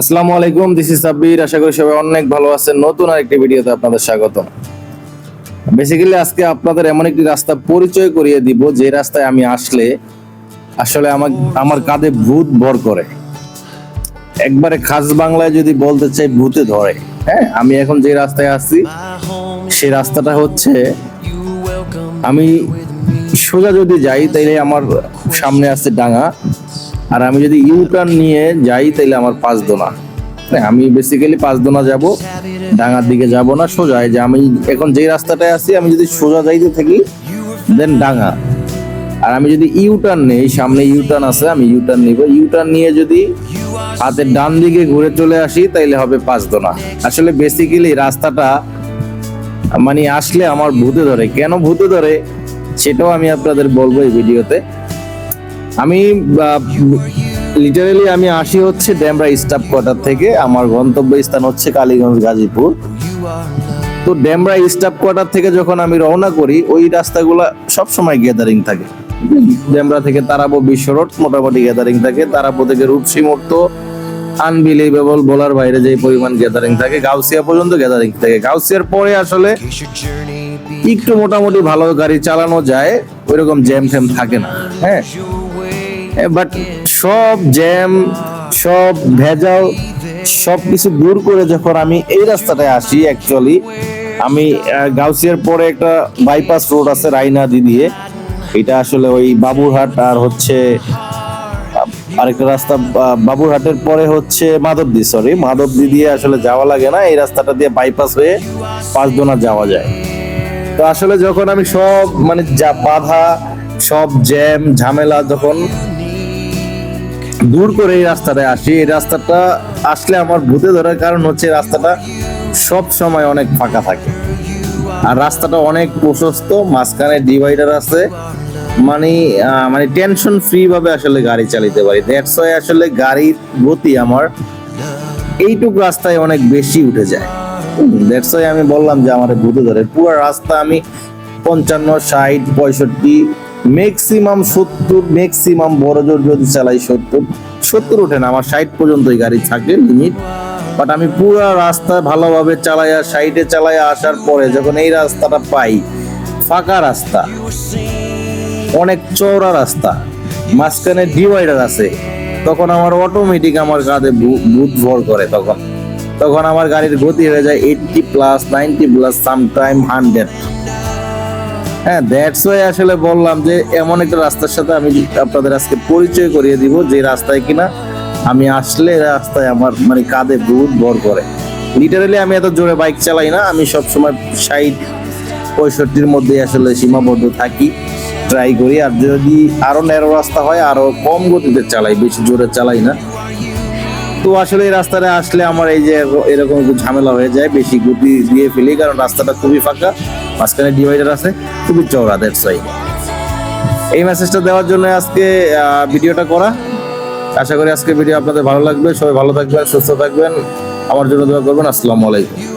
আসসালামু আলাইকুম this is Sabbir. আশা করি সবাই অনেক ভালো আছেন। নতুন আরেকটি ভিডিওতে আপনাদের স্বাগত বেসিক্যালি আজকে আপনাদের এমন একটি রাস্তা পরিচয় করিয়ে দিব, যে রাস্তায় আমি আসলে আসলে আমার আমার কাঁধে ভূত ভর করে। একবারে খাস বাংলায় যদি বলতে চাই, ভূতে ধরে। হ্যাঁ আমি এখন যে রাস্তায় আছি সেই রাস্তাটা হচ্ছে, আমি সোজা যদি যাই, তাইলে আমার সামনে আছে ডাঙা। আর আমি যদি ইউ টার্ন নিয়ে যাই তাইলে আমার পাঁচ দোনা। হ্যাঁ, আমি বেসিক্যালি পাঁচ দোনা যাব ডাঙার দিকে যাব না সোজা। যে আমি এখন যে রাস্তাটায় আছি আমি যদি সোজা যাইতে থাকি দেন ডাঙা। আর আমি যদি ইউ টার্ন নেই সামনে ইউ টার্ন আছে আমি ইউ টার্ন নিব। ইউ টার্ন নিয়ে যদি হাতের ডান দিকে ঘুরে চলে আসি তাইলে হবে পাঁচ দোনা। আসলে বেসিক্যালি রাস্তাটা মানে আসলে আমার ভূতে ধরে। কেন ভূতে ধরে সেটাও আমি আপনাদের বলব এই ভিডিওতে। আমি লিটারালি আমি আসি হচ্ছে ড্যামরা স্টাফ কোয়ার্টার থেকে। আমার গন্তব্য স্থান হচ্ছে কালীগঞ্জ, গাজীপুর। তো ড্যামরা স্টাফ কোয়ার্টার থেকে যখন আমি রওনা করি, ওই রাস্তাগুলা সব সময় গ্যাদারিং থাকে। ড্যামরা থেকে তারাবো বিশ্ব রোড মোটামুটি গ্যাদারিং থাকে। তারাবো থেকে রূপসী মুক্ত আনবিলিভেবল বলার বাইরে যে পরিমাণ গ্যাদারিং থাকে, গাউসিয়া পর্যন্ত গ্যাদারিং থাকে। গাউসিয়ার পরে আসলে একটু মোটামুটি ভালো গাড়ি চালানো যায়, ওইরকম জ্যাম ট্যাম থাকে না। হ্যাঁ? বাট সব জ্যাম সব ভেজাল, সব কিছু দূর করে যখন আমি এই রাস্তাটায় আসি অ্যাকচুয়ালি আমি গাউসিয়ার পরে একটা বাইপাস রোড আছে রাইনাদি দিয়ে। এটা আসলে ওই বাবুরহাট আর হচ্ছে আরেকটা রাস্তা বাবুরহাটের পরে হচ্ছে মাধবদি সরি মাধবদি দিয়ে আসলে যাওয়া লাগে না। এই রাস্তাটা দিয়ে বাইপাস হয়ে পাঁচদোনা যাওয়া যায়। তো আসলে যখন আমি সব মানে যা বাধা, সব জ্যাম ঝামেলা যখন দূর করে এই রাস্তাটায় আসি। এই রাস্তাটা আসলে আমার ভূতে ধরার কারণ হচ্ছে রাস্তাটা সব সময় অনেক ফাঁকা থাকে। আর রাস্তাটা অনেক প্রশস্ত, মাঝখানে ডিভাইডার আছে। মানে মানে টেনশন ফ্রি ভাবে আসলে গাড়ি চালিতে পারি। দ্যাটস ওয়াই আসলে গাড়ির গতি আমার এইটুক রাস্তায় অনেক বেশি উঠে যায়। দ্যাটস ওয়াই আমি বললাম যে আমার ভূতে ধরে। পুরো রাস্তা আমি পঞ্চান্ন, ষাট, পঁয়ষট্টি ম্যাক্সিমাম সত্তর ম্যাক্সিমাম বড় জোর যদি চালাই সত্তর সত্তর ওঠে না, আমার ষাট পর্যন্তই গাড়ি থাকে লিমিট বাট আমি পুরো রাস্তা ভালোভাবে চালাইয়া সাইডে চালাইয়া আসার পরে যখন এই রাস্তাটা পাই, ফাঁকা রাস্তা, অনেক চওড়া রাস্তা, মাঝখানে ডিভাইডার আছে, তখন আমার অটোমেটিক আমার কাঁধে ভূত ভর করে তখন। তখন আমার গাড়ির গতি হয়ে যায় eighty plus ninety plus sometime hundred হ্যাঁ দ্যাটস ওয়াই আসলে বললাম যে এমন একটা রাস্তার সাথে আমি আপনাদের আজকে পরিচয় করিয়ে দিব যে রাস্তায় কিনা আমি আসলে রাস্তায় আমার মানে কাঁধে ভূত ভর করে। লিটারালি আমি এত জোরে বাইক চালাই না, আমি সবসময় ষাট, পঁয়ষট্টির মধ্যে আসলে সীমাবদ্ধ থাকি ট্রাই করি। আর যদি আরও ন্যারো রাস্তা হয়, আরও কম গতিতে চালাই, বেশি জোরে চালাই না। তো আসলে এই রাস্তাটা আসলে আমার এই যে এরকম ঝামেলা হয়ে যায়, বেশি গতি দিয়ে ফেলি, কারণ রাস্তাটা খুবই ফাঁকা। মাঝখানে ডিভাইডার আছে, খুবই চওড়া দ্যাটস ওয়াই এই মেসেজটা দেওয়ার জন্য আজকে ভিডিওটা করা। আশা করি আজকে ভিডিও আপনাদের ভালো লাগবে। সবাই ভালো থাকবেন, সুস্থ থাকবেন। আমার জন্য দোয়া করবেন। আসসালামু আলাইকুম।